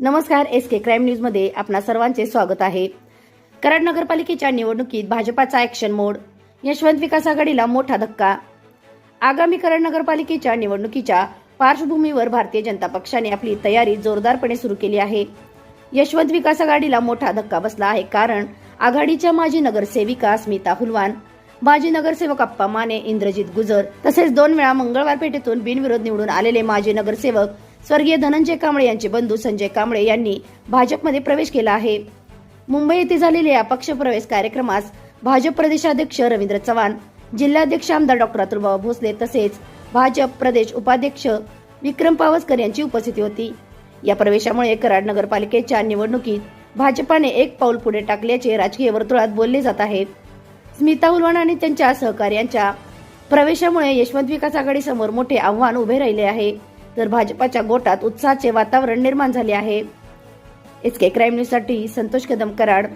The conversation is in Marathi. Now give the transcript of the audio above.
नमस्कार एस के क्राईम न्यूजमध्ये आपणा सर्वांचे स्वागत आहे. कराड नगरपालिकेच्या निवडणुकीत भाजपाचा ॲक्शन मोड यशवंत विकास आघाडीला मोठा धक्का. आगामी कराड नगरपालिकेच्या निवडणुकीच्या पार्श्वभूमीवर भारतीय जनता पक्षाने आपली तयारी जोरदारपणे सुरू केली आहे. यशवंत विकास आघाडीला मोठा धक्का बसला आहे कारण आघाडीच्या माजी नगरसेविका स्मिता हुलवान माजी नगरसेवक अप्पा माने इंद्रजित गुजर तसेच दोन वेळा मंगळवार पेठेतून बिनविरोध निवडून आलेले माजी नगरसेवक स्वर्गीय धनंजय कांबळे यांचे बंधू संजय कांबळे यांनी भाजपमध्ये प्रवेश केला आहे. मुंबई येथे झालेल्या या पक्षप्रवेश कार्यक्रमास भाजप प्रदेशाध्यक्ष रवींद्र चव्हाण जिल्हाध्यक्ष आमदार डॉक्टर अतुलबाबा भोसले तसेच भाजप प्रदेश उपाध्यक्ष विक्रम पावसकर यांची उपस्थिती होती. या प्रवेशामुळे कराड नगरपालिकेच्या निवडणुकीत भाजपाने एक पाऊल पुढे टाकल्याचे राजकीय वर्तुळात बोलले जात आहे. स्मिता उलवाण आणि त्यांच्या सहकार्यांच्या प्रवेशामुळे यशवंत विकास आघाडीसमोर मोठे आव्हान उभे राहिले आहे. तर भाजपाच्या गोटात उत्साहाचे वातावरण निर्माण झाले आहे. एच के क्राईम न्यूजसाठी संतोष कदम कराड